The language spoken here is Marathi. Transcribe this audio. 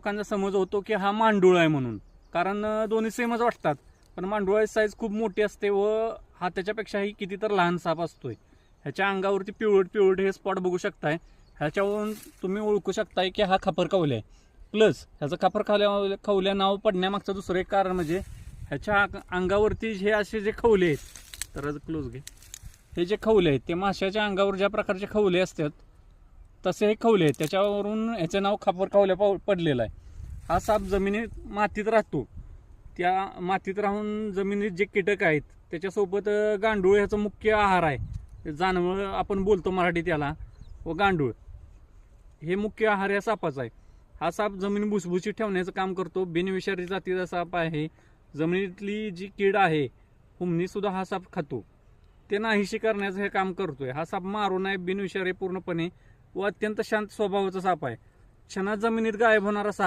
लोकांचा समज होतो की हा मांडूळ आहे म्हणून. कारण दोन्ही सेमच वाटतात. पण मांडुळाची साईज खूप मोठी असते व हा त्याच्यापेक्षाही किती तर लहान साप असतोय. ह्याच्या अंगावरती पिवळट पिवळट हे स्पॉट बघू शकताय. ह्याच्यावरून तुम्ही ओळखू शकताय की हा खापर कवले आहे. प्लस ह्याचं खापर खावल्या खवल्या नाव पडण्यामागचं दुसरं एक कारण म्हणजे ह्याच्या अंगावरती हे असे जे खवले आहेत तर क्लोज घे. हे जे खवले आहेत ते माशाच्या अंगावर ज्या प्रकारचे खवले असतात तसे हे खवले आहेत. त्याच्यावरून ह्याचं नाव खापर खवल्या पाव- पडलेलं आहे. हा साप जमिनीत मातीत राहतो. त्या मातीत राहून जमिनीत जे कीटक आहेत त्याच्यासोबत गांडूळ ह्याचा मुख्य आहार आहे. जानवळ आपण बोलतो मराठीत याला व गांडूळ. हे मुख्य आहार या सापाचा आहे. हा साप जमीन भुसभुशीत ठेवण्याचं काम करतो. बिनविषारी जातीचा साप आहे. जमिनीतली जी कीड आहे हुमणीसुद्धा हा साप खातो. ते नाहीशी करण्याचं हे काम करतोय. हा साप मारून आहे बिनविषारी पूर्णपणे व अत्यंत शांत स्वभावाचा साप आहे. क्षणात जमिनीत गायब होणारा साप